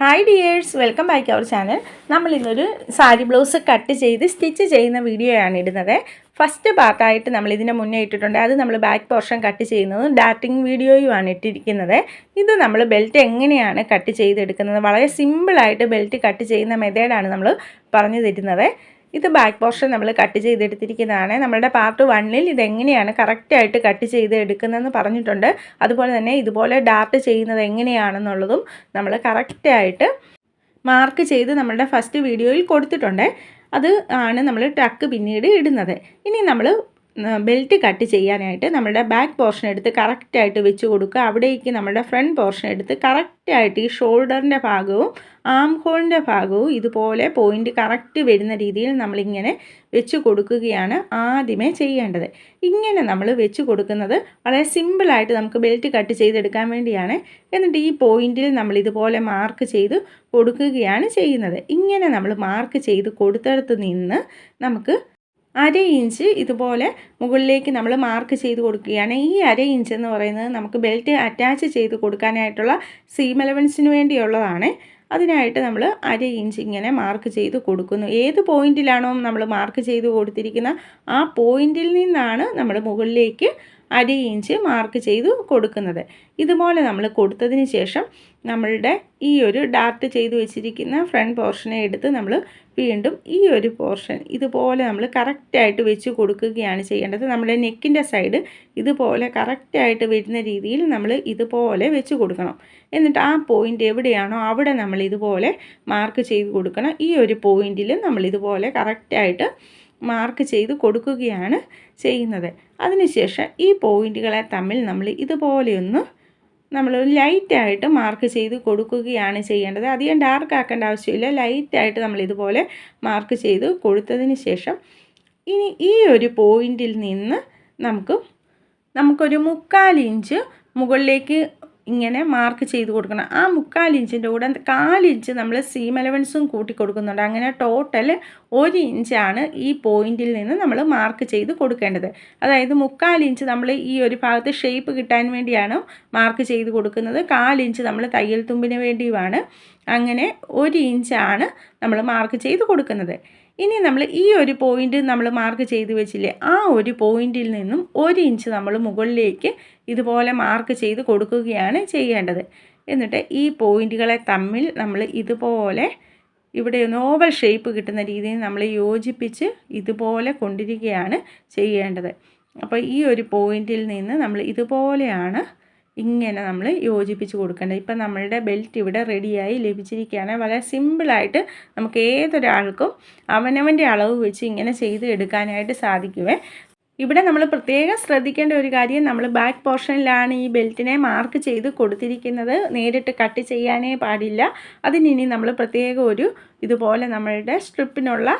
Hi dears welcome back our channel നമ്മൾ ഇന്നൊരു sari blouse cut ചെയ്ത് സ്റ്റിച്ച് ചെയ്യുന്ന വീഡിയോ ആണ് ഇടുന്നത്. ഫസ്റ്റ് പാർട്ടായിട്ട് നമ്മൾ ഇതിനെ മുന്നേ ഇട്ടിട്ടുണ്ട്. അത് നമ്മൾ ബാക്ക് പോർഷൻ കട്ട് ചെയ്യുന്നതും ഡാറ്റിംഗ് വീഡിയോയുമാണ് ഇട്ടിരിക്കുന്നത്. ഇത് നമ്മൾ ബെൽറ്റ് എങ്ങനെയാണ് കട്ട് ചെയ്തെടുക്കുന്നത്? വളരെ സിമ്പിളായിട്ട് ബെൽറ്റ് കട്ട് ചെയ്യുന്ന മെത്തേഡാണ് നമ്മൾ പറഞ്ഞു തരുന്നത്. ഇത് ബാക്ക് പോർഷൻ നമ്മൾ കട്ട് ചെയ്തെടുത്തിരിക്കുന്നതാണ്. നമ്മുടെ പാർട്ട് വണ്ണിൽ ഇതെങ്ങനെയാണ് കറക്റ്റായിട്ട് കട്ട് ചെയ്ത് എടുക്കുന്നതെന്ന് പറഞ്ഞിട്ടുണ്ട്. അതുപോലെ തന്നെ ഇതുപോലെ ഡാർട്ട് ചെയ്യുന്നത് എങ്ങനെയാണെന്നുള്ളതും നമ്മൾ കറക്റ്റായിട്ട് മാർക്ക് ചെയ്ത് നമ്മളുടെ ഫസ്റ്റ് വീഡിയോയിൽ കൊടുത്തിട്ടുണ്ട്. അത് ആണ് നമ്മൾ ടക്ക് പിന്നീട് ഇടുന്നത്. ഇനി നമ്മൾ ബെൽറ്റ് കട്ട് ചെയ്യാനായിട്ട് നമ്മുടെ ബാക്ക് പോർഷൻ എടുത്ത് കറക്റ്റായിട്ട് വെച്ച് കൊടുക്കുക. അവിടേക്ക് നമ്മുടെ ഫ്രണ്ട് പോർഷൻ എടുത്ത് കറക്റ്റായിട്ട് ഈ ഷോൾഡറിന്റെ ഭാഗവും ആം ഹോളിന്റെ ഭാഗവും ഇതുപോലെ പോയിന്റ് കറക്റ്റ് വരുന്ന രീതിയിൽ നമ്മളിങ്ങനെ വെച്ച് കൊടുക്കുകയാണ് ആദ്യമേ ചെയ്യേണ്ടത്. ഇങ്ങനെ നമ്മൾ വെച്ച് കൊടുക്കുന്നത് വളരെ സിമ്പിളായിട്ട് നമുക്ക് ബെൽറ്റ് കട്ട് ചെയ്തെടുക്കാൻ വേണ്ടിയാണ്. എന്നിട്ട് ഈ പോയിന്റിൽ നമ്മൾ ഇതുപോലെ മാർക്ക് ചെയ്ത് കൊടുക്കുകയാണ് ചെയ്യുന്നത്. ഇങ്ങനെ നമ്മൾ മാർക്ക് ചെയ്ത് കൊടുത്തടത്ത് നിന്ന് നമുക്ക് അര ഇഞ്ച് ഇതുപോലെ മുകളിലേക്ക് നമ്മൾ മാർക്ക് ചെയ്ത് കൊടുക്കുകയാണ്. ഈ അര ഇഞ്ച് എന്ന് പറയുന്നത് നമുക്ക് ബെൽറ്റ് അറ്റാച്ച് ചെയ്ത് കൊടുക്കാനായിട്ടുള്ള സീം എലവൻസിന് വേണ്ടിയുള്ളതാണ്. അതിനായിട്ട് നമ്മൾ അര ഇഞ്ച് ഇങ്ങനെ മാർക്ക് ചെയ്ത് കൊടുക്കുന്നു. ഏത് പോയിന്റിലാണോ നമ്മൾ മാർക്ക് ചെയ്ത് കൊടുത്തിരിക്കുന്ന ആ പോയിന്റിൽ നിന്നാണ് നമ്മൾ മുകളിലേക്ക് അര ഇഞ്ച് മാർക്ക് ചെയ്ത് കൊടുക്കുന്നത്. ഇതുപോലെ നമ്മൾ കൊടുത്തതിന് ശേഷം നമ്മളുടെ ഈ ഒരു ഡാർട്ട് ചെയ്തു വെച്ചിരിക്കുന്ന ഫ്രണ്ട് പോർഷനെ എടുത്ത് നമ്മൾ വീണ്ടും ഈ ഒരു പോർഷൻ ഇതുപോലെ നമ്മൾ കറക്റ്റായിട്ട് വെച്ച് കൊടുക്കുകയാണ് ചെയ്യേണ്ടത്. നമ്മുടെ നെക്കിന്റെ സൈഡ് ഇതുപോലെ കറക്റ്റായിട്ട് വരുന്ന രീതിയിൽ നമ്മൾ ഇതുപോലെ വെച്ച് കൊടുക്കണം. എന്നിട്ട് ആ പോയിന്റ് എവിടെയാണോ അവിടെ നമ്മൾ ഇതുപോലെ മാർക്ക് ചെയ്ത് കൊടുക്കണം. ഈ ഒരു പോയിന്റിൽ നമ്മൾ ഇതുപോലെ കറക്റ്റായിട്ട് മാർക്ക് ചെയ്ത് കൊടുക്കുകയാണ് ചെയ്യുന്നത്. അതിനുശേഷം ഈ പോയിന്റുകളെ തമ്മിൽ നമ്മൾ ഇതുപോലെയൊന്ന് നമ്മൾ ലൈറ്റായിട്ട് മാർക്ക് ചെയ്ത് കൊടുക്കുകയാണ് ചെയ്യേണ്ടത്. അധികം ഡാർക്ക് ആക്കേണ്ട ആവശ്യമില്ല. ലൈറ്റായിട്ട് നമ്മൾ ഇതുപോലെ മാർക്ക് ചെയ്ത് കൊടുത്തതിന് ശേഷം ഇനി ഈ ഒരു പോയിന്റിൽ നിന്ന് നമുക്ക് നമുക്കൊരു മുക്കാൽ ഇഞ്ച് മുകളിലേക്ക് ഇങ്ങനെ മാർക്ക് ചെയ്ത് കൊടുക്കണം. ആ മുക്കാൽ ഇഞ്ചിന്റെ കൂടെ കാലിഞ്ച് നമ്മൾ സീം അലവൻസും കൂട്ടി കൊടുക്കുന്നുണ്ട്. അങ്ങനെ ടോട്ടൽ ഒരു ഇഞ്ചാണ് ഈ പോയിന്റിൽ നിന്ന് നമ്മൾ മാർക്ക് ചെയ്ത് കൊടുക്കേണ്ടത്. അതായത് മുക്കാൽ ഇഞ്ച് നമ്മൾ ഈ ഒരു ഭാഗത്ത് ഷേപ്പ് കിട്ടാൻ വേണ്ടിയാണ് മാർക്ക് ചെയ്ത് കൊടുക്കുന്നത്. കാലിഞ്ച് നമ്മൾ തയ്യൽ തുമ്പിന് വേണ്ടിയുമാണ്. അങ്ങനെ ഒരു ഇഞ്ചാണ് നമ്മൾ മാർക്ക് ചെയ്ത് കൊടുക്കുന്നത്. ഇനി നമ്മൾ ഈ ഒരു പോയിന്റ് നമ്മൾ മാർക്ക് ചെയ്ത് വെച്ചില്ലേ ആ ഒരു പോയിന്റിൽ നിന്നും ഒരു ഇഞ്ച് നമ്മൾ മുകളിലേക്ക് ഇതുപോലെ മാർക്ക് ചെയ്ത് കൊടുക്കുകയാണ് ചെയ്യേണ്ടത്. എന്നിട്ട് ഈ പോയിന്റുകളെ തമ്മിൽ നമ്മൾ ഇതുപോലെ ഇവിടെ നോവൽ ഷേപ്പ് കിട്ടുന്ന രീതിയിൽ നമ്മൾ യോജിപ്പിച്ച് ഇതുപോലെ കൊണ്ടിരിക്കുകയാണ് ചെയ്യേണ്ടത്. അപ്പോൾ ഈ ഒരു പോയിന്റിൽ നിന്ന് നമ്മൾ ഇതുപോലെയാണ് ഇങ്ങനെ നമ്മൾ യോജിപ്പിച്ച് കൊടുക്കേണ്ടത്. ഇപ്പം നമ്മളുടെ ബെൽറ്റ് ഇവിടെ റെഡിയായി ലഭിച്ചിരിക്കുകയാണ്. വളരെ സിമ്പിളായിട്ട് നമുക്ക് ഏതൊരാൾക്കും അവനവന്റെ അളവ് വെച്ച് ഇങ്ങനെ ചെയ്ത് എടുക്കാനായിട്ട് സാധിക്കുമേ ഇവിടെ നമ്മൾ പ്രത്യേകം ശ്രദ്ധിക്കേണ്ട ഒരു കാര്യം നമ്മൾ ബാക്ക് പോർഷനിലാണ് ഈ ബെൽറ്റിനെ മാർക്ക് ചെയ്ത് കൊടുത്തിരിക്കുന്നത്. നേരിട്ട് കട്ട് ചെയ്യാനേ പാടില്ല. അതിനി നമ്മൾ പ്രത്യേകം ഒരു ഇതുപോലെ നമ്മളുടെ സ്ട്രിപ്പിനുള്ള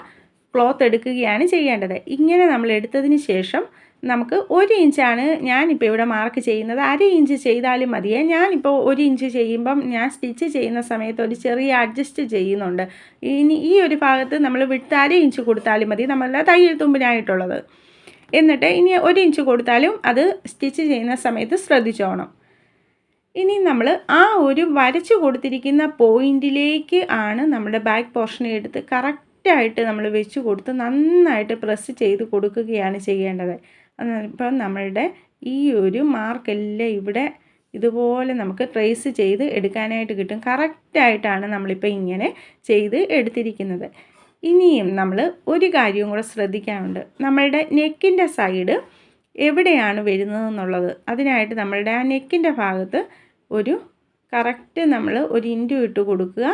ക്ലോത്ത് എടുക്കുകയാണ് ചെയ്യേണ്ടത്. ഇങ്ങനെ നമ്മൾ എടുത്തതിന് ശേഷം നമുക്ക് ഒരു ഇഞ്ചാണ് ഞാനിപ്പോൾ ഇവിടെ മാർക്ക് ചെയ്യുന്നത്. അര ഇഞ്ച് ചെയ്താലും മതിയേ. ഞാനിപ്പോൾ ഒരു ഇഞ്ച് ചെയ്യുമ്പം ഞാൻ സ്റ്റിച്ച് ചെയ്യുന്ന സമയത്ത് ഒരു ചെറിയ അഡ്ജസ്റ്റ് ചെയ്യുന്നുണ്ട്. ഇനി ഈ ഒരു ഭാഗത്ത് നമ്മൾ വിട്ട് അര ഇഞ്ച് കൊടുത്താലും മതി. നമ്മളുടെ തയ്യൽ തുമ്പിനായിട്ടുള്ളത്. എന്നിട്ട് ഇനി ഒരു ഇഞ്ച് കൊടുത്താലും അത് സ്റ്റിച്ച് ചെയ്യുന്ന സമയത്ത് ശ്രദ്ധിച്ചോണം. ഇനി നമ്മൾ ആ ഒരു വരച്ചു കൊടുത്തിരിക്കുന്ന പോയിന്റിലേക്ക് ആണ് നമ്മുടെ ബാക്ക് പോർഷൻ എടുത്ത് കറക്റ്റായിട്ട് നമ്മൾ വെച്ച് കൊടുത്ത് നന്നായിട്ട് പ്രസ് ചെയ്ത് കൊടുക്കുകയാണ് ചെയ്യേണ്ടത്. ഇപ്പം നമ്മളുടെ ഈ ഒരു മാർക്കെല്ലാം ഇവിടെ ഇതുപോലെ നമുക്ക് ട്രേസ് ചെയ്ത് എടുക്കാനായിട്ട് കിട്ടും. കറക്റ്റായിട്ടാണ് നമ്മളിപ്പോൾ ഇങ്ങനെ ചെയ്ത് എടുത്തിരിക്കുന്നത്. ഇനിയും നമ്മൾ ഒരു കാര്യവും കൂടെ ശ്രദ്ധിക്കാനുണ്ട്. നമ്മളുടെ നെക്കിന്റെ സൈഡ് എവിടെയാണ് വരുന്നതെന്നുള്ളത് അതിനായിട്ട് നമ്മളുടെ ആ നെക്കിന്റെ ഭാഗത്ത് ഒരു കറക്റ്റ് നമ്മൾ ഒരു ഇന്റു ഇട്ട് കൊടുക്കുക.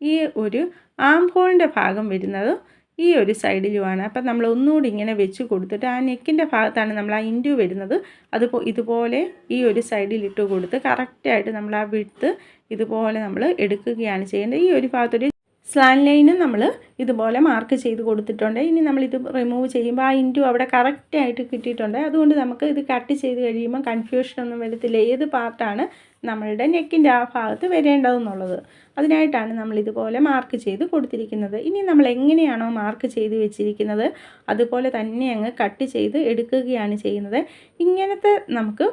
ഈ ഒരു ആം ഹോളിന്റെ ഭാഗം വരുന്നത് ഈ ഒരു സൈഡിലുമാണ്. അപ്പം നമ്മൾ ഒന്നുകൂടി ഇങ്ങനെ വെച്ച് കൊടുത്തിട്ട് ആ നെക്കിന്റെ ഭാഗത്താണ് നമ്മൾ ആ ഇൻഡ്യൂ വരുന്നത്. അത് ഇതുപോലെ ഈ ഒരു സൈഡിൽ ഇട്ട് കൊടുത്ത് കറക്റ്റായിട്ട് നമ്മൾ ആ വിടുത്ത് ഇതുപോലെ നമ്മൾ എടുക്കുകയാണ് ചെയ്യേണ്ടത്. ഈ ഒരു ഭാഗത്തൊരു സ്ലാൻ ലൈനും നമ്മൾ ഇതുപോലെ മാർക്ക് ചെയ്ത് കൊടുത്തിട്ടുണ്ട്. ഇനി നമ്മളിത് റിമൂവ് ചെയ്യുമ്പോൾ ആ ഇന്റു അവിടെ കറക്റ്റായിട്ട് കിട്ടിയിട്ടുണ്ട്. അതുകൊണ്ട് നമുക്ക് ഇത് കട്ട് ചെയ്ത് കഴിയുമ്പോൾ കൺഫ്യൂഷനൊന്നും വരത്തില്ല. ഏത് പാർട്ടാണ് നമ്മളുടെ നെക്കിന്റെ ആ ഭാഗത്ത് വരേണ്ടതെന്നുള്ളത്. അതിനായിട്ടാണ് നമ്മൾ ഇതുപോലെ മാർക്ക് ചെയ്ത് കൊടുത്തിരിക്കുന്നത്. ഇനി നമ്മൾ എങ്ങനെയാണോ മാർക്ക് ചെയ്ത് വെച്ചിരിക്കുന്നത് അതുപോലെ തന്നെ അങ്ങ് കട്ട് ചെയ്ത് എടുക്കുകയാണ് ചെയ്യുന്നത്. ഇങ്ങനത്തെ നമുക്ക്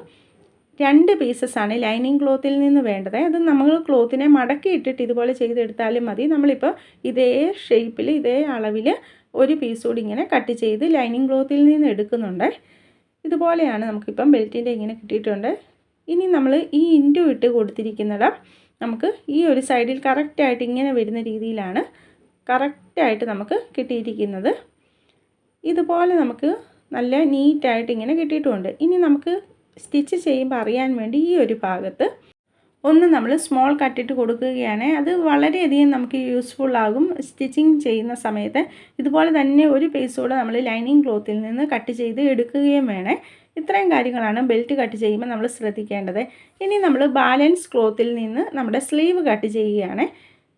രണ്ട് പീസസ് ആണ് ലൈനിങ് ക്ലോത്തിൽ നിന്ന് വേണ്ടത്. അത് നമ്മൾ ക്ലോത്തിനെ മടക്കി ഇട്ടിട്ട് ഇതുപോലെ ചെയ്തെടുത്താലും മതി. നമ്മളിപ്പോൾ ഇതേ ഷേപ്പിൽ ഇതേ അളവിൽ ഒരു പീസ് കൂടി ഇങ്ങനെ കട്ട് ചെയ്ത് ലൈനിങ് ക്ലോത്തിൽ നിന്ന് എടുക്കുന്നുണ്ട്. ഇതുപോലെയാണ് നമുക്കിപ്പം ബെൽറ്റിന്റെ ഇങ്ങനെ കിട്ടിയിട്ടുണ്ട്. ഇനി നമ്മൾ ഈ ഇന്റു ഇട്ട് കൊടുത്തിരിക്കുന്നിടം നമുക്ക് ഈ ഒരു സൈഡിൽ കറക്റ്റായിട്ട് ഇങ്ങനെ വരുന്ന രീതിയിലാണ് കറക്റ്റായിട്ട് നമുക്ക് കിട്ടിയിരിക്കുന്നത്. ഇതുപോലെ നമുക്ക് നല്ല നീറ്റായിട്ട് ഇങ്ങനെ കിട്ടിയിട്ടുമുണ്ട് ഇനി നമുക്ക് സ്റ്റിച്ച് ചെയ്യുമ്പോൾ അറിയാൻ വേണ്ടി ഈ ഒരു ഭാഗത്ത് ഒന്ന് നമ്മൾ സ്മോൾ കട്ടിട്ട് കൊടുക്കുകയാണ് അത് വളരെയധികം നമുക്ക് യൂസ്ഫുൾ ആകും സ്റ്റിച്ചിങ് ചെയ്യുന്ന സമയത്ത്. ഇതുപോലെ തന്നെ ഒരു പീസ് കൂടെ നമ്മൾ ലൈനിങ് ക്ലോത്തിൽ നിന്ന് കട്ട് ചെയ്ത് എടുക്കുകയും വേണേ. ഇത്രയും കാര്യങ്ങളാണ് ബെൽറ്റ് കട്ട് ചെയ്യുമ്പോൾ നമ്മൾ ശ്രദ്ധിക്കേണ്ടത്. ഇനി നമ്മൾ ബാലൻസ് ക്ലോത്തിൽ നിന്ന് നമ്മുടെ സ്ലീവ് കട്ട് ചെയ്യുകയാണ്.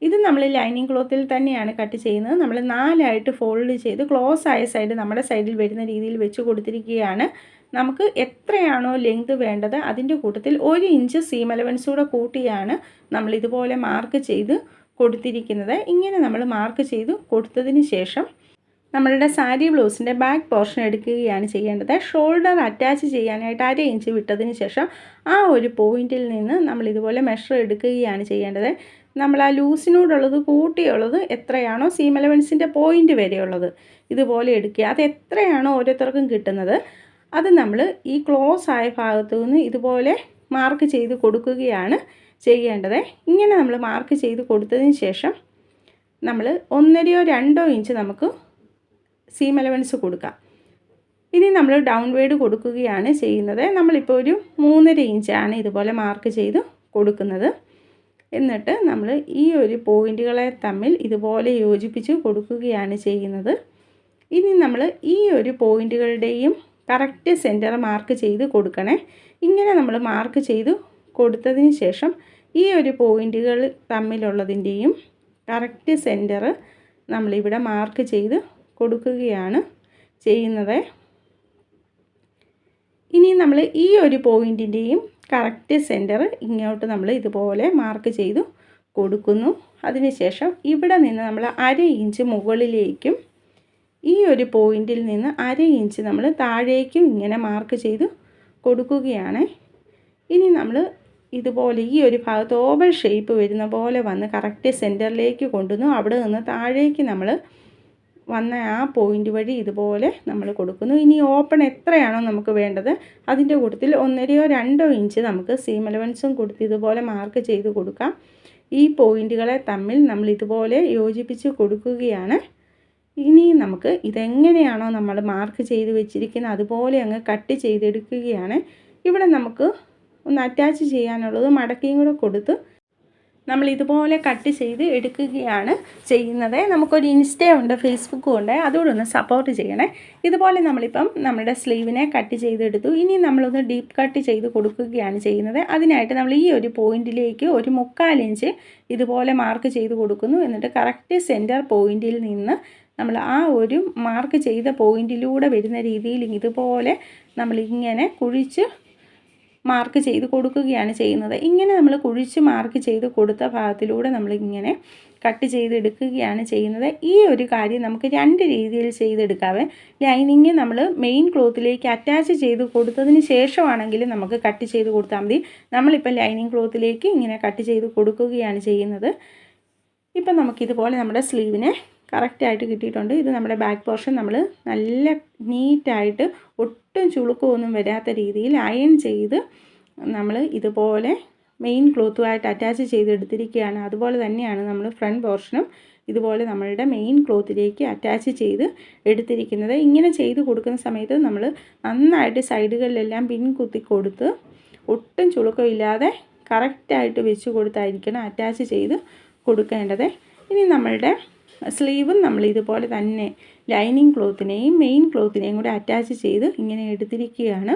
ഇത് നമ്മൾ ലൈനിങ് ക്ലോത്തിൽ തന്നെയാണ് കട്ട് ചെയ്യുന്നത്. നമ്മൾ നാലായിട്ട് ഫോൾഡ് ചെയ്ത് ക്ലോസ് ആയ സൈഡ് നമ്മുടെ സൈഡിൽ വരുന്ന രീതിയിൽ വെച്ച് കൊടുത്തിരിക്കുകയാണ്. നമുക്ക് എത്രയാണോ ലെങ്ത് വേണ്ടത് അതിന്റെ കൂട്ടത്തിൽ ഒരു ഇഞ്ച് സീം അലവൻസ് കൂടെ കൂട്ടിയാണ് നമ്മൾ ഇതുപോലെ മാർക്ക് ചെയ്ത് കൊടുത്തിരിക്കുന്നത്. ഇങ്ങനെ നമ്മൾ മാർക്ക് ചെയ്ത് കൊടുത്തതിന് ശേഷം നമ്മളുടെ സാരി ബ്ലൗസിന്റെ ബാക്ക് പോർഷൻ എടുക്കുകയാണ് ചെയ്യേണ്ടത്. ഷോൾഡർ അറ്റാച്ച് ചെയ്യാനായിട്ട് അര ഇഞ്ച് വിട്ടതിന് ശേഷം ആ ഒരു പോയിന്റിൽ നിന്ന് നമ്മൾ ഇതുപോലെ മെഷർ എടുക്കുകയാണ് ചെയ്യേണ്ടത്. നമ്മൾ ആ ലൂസിനോടുള്ളത് കൂട്ടിയുള്ളത് എത്രയാണോ സീം അലവൻസിന്റെ പോയിന്റ് വരെയുള്ളത് ഇതുപോലെ എടുക്കുക. അത് എത്രയാണോ ഓരോരുത്തർക്കും കിട്ടുന്നത്. അത് നമ്മൾ ഈ ക്ലോസ് ആയ ഭാഗത്തു നിന്ന് ഇതുപോലെ മാർക്ക് ചെയ്ത് കൊടുക്കുകയാണ് ചെയ്യേണ്ടത്. ഇങ്ങനെ നമ്മൾ മാർക്ക് ചെയ്ത് കൊടുത്തതിന് ശേഷം നമ്മൾ ഒന്നരയോ രണ്ടോ ഇഞ്ച് നമുക്ക് സീം അലവൻസ് കൊടുക്കാം. ഇനി നമ്മൾ ഡൗൺ വേഡ് കൊടുക്കുകയാണ് ചെയ്യുന്നത്. നമ്മളിപ്പോൾ ഒരു മൂന്നര ഇഞ്ചാണ് ഇതുപോലെ മാർക്ക് ചെയ്ത് കൊടുക്കുന്നത്. എന്നിട്ട് നമ്മൾ ഈ ഒരു പോയിന്റുകളെ തമ്മിൽ ഇതുപോലെ യോജിപ്പിച്ച് കൊടുക്കുകയാണ് ചെയ്യുന്നത്. ഇനി നമ്മൾ ഈ ഒരു പോയിന്റുകളുടെയും കറക്റ്റ് സെന്റർ മാർക്ക് ചെയ്ത് കൊടുക്കണേ. ഇങ്ങനെ നമ്മൾ മാർക്ക് ചെയ്ത് കൊടുത്തതിന് ശേഷം ഈ ഒരു പോയിന്റുകൾ തമ്മിലുള്ളതിന്റെയും കറക്റ്റ് സെന്റർ നമ്മളിവിടെ മാർക്ക് ചെയ്ത് കൊടുക്കുകയാണ് ചെയ്യുന്നത്. ഇനി നമ്മൾ ഈ ഒരു പോയിന്റിന്റെയും കറക്റ്റ് സെന്റർ ഇങ്ങോട്ട് നമ്മൾ ഇതുപോലെ മാർക്ക് ചെയ്തു കൊടുക്കുന്നു. അതിനുശേഷം ഇവിടെ നിന്ന് നമ്മൾ അര ഇഞ്ച് മുകളിലേക്കും ഈ ഒരു പോയിന്റിൽ നിന്ന് അര ഇഞ്ച് നമ്മൾ താഴേക്കും ഇങ്ങനെ മാർക്ക് ചെയ്ത് കൊടുക്കുകയാണ്. ഇനി നമ്മൾ ഇതുപോലെ ഈ ഒരു ഭാഗത്ത് ഓവൽ ഷേപ്പ് വരുന്ന പോലെ വന്ന് കറക്റ്റ് സെന്ററിലേക്ക് കൊണ്ടുവന്നു. അവിടെ നിന്ന് താഴേക്ക് നമ്മൾ വന്ന ആ പോയിന്റ് വഴി ഇതുപോലെ നമ്മൾ കൊടുക്കുന്നു. ഇനി ഓപ്പൺ എത്രയാണോ നമുക്ക് വേണ്ടത് അതിന്റെ കൂട്ടത്തിൽ ഒന്നരയോ രണ്ടോ ഇഞ്ച് നമുക്ക് സീം അലവൻസും കൊടുത്ത് ഇതുപോലെ മാർക്ക് ചെയ്ത് കൊടുക്കാം. ഈ പോയിന്റുകളെ തമ്മിൽ നമ്മൾ ഇതുപോലെ യോജിപ്പിച്ച് കൊടുക്കുകയാണ്. ഇനി നമുക്ക് ഇതെങ്ങനെയാണോ നമ്മൾ മാർക്ക് ചെയ്ത് വെച്ചിരിക്കുന്നത് അതുപോലെ അങ്ങ് കട്ട് ചെയ്തെടുക്കുകയാണ്. ഇവിടെ നമുക്ക് ഒന്ന് അറ്റാച്ച് ചെയ്യാനുള്ളത് മടക്കിയും കൂടെ കൊടുത്ത് നമ്മൾ ഇതുപോലെ കട്ട് ചെയ്ത് എടുക്കുകയാണ് ചെയ്യുന്നത്. നമുക്കൊരു ഇൻസ്റ്റേ ഉണ്ട് ഫേസ്ബുക്കും ഉണ്ട്. അതുകൂടെ ഒന്ന് സപ്പോർട്ട് ചെയ്യണേ. ഇതുപോലെ നമ്മളിപ്പം നമ്മുടെ സ്ലീവിനെ കട്ട് ചെയ്തെടുത്തു. ഇനി നമ്മളൊന്ന് ഡീപ്പ് കട്ട് ചെയ്ത് കൊടുക്കുകയാണ് ചെയ്യുന്നത്. അതിനായിട്ട് നമ്മൾ ഈ ഒരു പോയിന്റിലേക്ക് ഒരു മുക്കാൽ ഇഞ്ച് ഇതുപോലെ മാർക്ക് ചെയ്ത് കൊടുക്കുന്നു. എന്നിട്ട് കറക്റ്റ് സെന്റർ പോയിന്റിൽ നിന്ന് നമ്മൾ ആ ഒരു മാർക്ക് ചെയ്ത പോയിന്റിലൂടെ വരുന്ന രീതിയിൽ ഇതുപോലെ നമ്മളിങ്ങനെ കുഴിച്ച് മാർക്ക് ചെയ്ത് കൊടുക്കുകയാണ് ചെയ്യുന്നത്. ഇങ്ങനെ നമ്മൾ കുഴിച്ച് മാർക്ക് ചെയ്ത് കൊടുത്ത ഭാഗത്തിലൂടെ നമ്മളിങ്ങനെ കട്ട് ചെയ്തെടുക്കുകയാണ് ചെയ്യുന്നത്. ഈ ഒരു കാര്യം നമുക്ക് രണ്ട് രീതിയിൽ ചെയ്തെടുക്കാവേ. ലൈനിങ് നമ്മൾ മെയിൻ ക്ലോത്തിലേക്ക് അറ്റാച്ച് ചെയ്ത് കൊടുത്തതിന് ശേഷമാണെങ്കിൽ നമുക്ക് കട്ട് ചെയ്ത് കൊടുത്താൽ മതി. നമ്മളിപ്പോൾ ലൈനിങ് ക്ലോത്തിലേക്ക് ഇങ്ങനെ കട്ട് ചെയ്ത് കൊടുക്കുകയാണ് ചെയ്യുന്നത്. ഇപ്പം നമുക്കിതുപോലെ നമ്മുടെ സ്ലീവിനെ കറക്റ്റായിട്ട് കിട്ടിയിട്ടുണ്ട്. ഇത് നമ്മുടെ ബാക്ക് പോർഷൻ നമ്മൾ നല്ല നീറ്റായിട്ട് ഒട്ടും ചുളുക്കമൊന്നും വരാത്ത രീതിയിൽ അയൺ ചെയ്ത് നമ്മൾ ഇതുപോലെ മെയിൻ ക്ലോത്തുമായിട്ട് അറ്റാച്ച് ചെയ്തെടുത്തിരിക്കുകയാണ്. അതുപോലെ തന്നെയാണ് നമ്മൾ ഫ്രണ്ട് പോർഷനും ഇതുപോലെ നമ്മളുടെ മെയിൻ ക്ലോത്തിലേക്ക് അറ്റാച്ച് ചെയ്ത് എടുത്തിരിക്കുന്നത്. ഇങ്ങനെ ചെയ്ത് കൊടുക്കുന്ന സമയത്ത് നമ്മൾ നന്നായിട്ട് സൈഡുകളിലെല്ലാം പിൻ കുത്തി കൊടുത്ത് ഒട്ടും ചുളുക്കമില്ലാതെ കറക്റ്റായിട്ട് വെച്ച് കൊടുത്തായിരിക്കണം അറ്റാച്ച് ചെയ്ത് കൊടുക്കേണ്ടത്. ഇനി നമ്മളുടെ സ്ലീവും നമ്മൾ ഇതുപോലെ തന്നെ ലൈനിങ് ക്ലോത്തിനെയും മെയിൻ ക്ലോത്തിനെയും കൂടെ അറ്റാച്ച് ചെയ്ത് ഇങ്ങനെ എടുത്തിരിക്കുകയാണ്.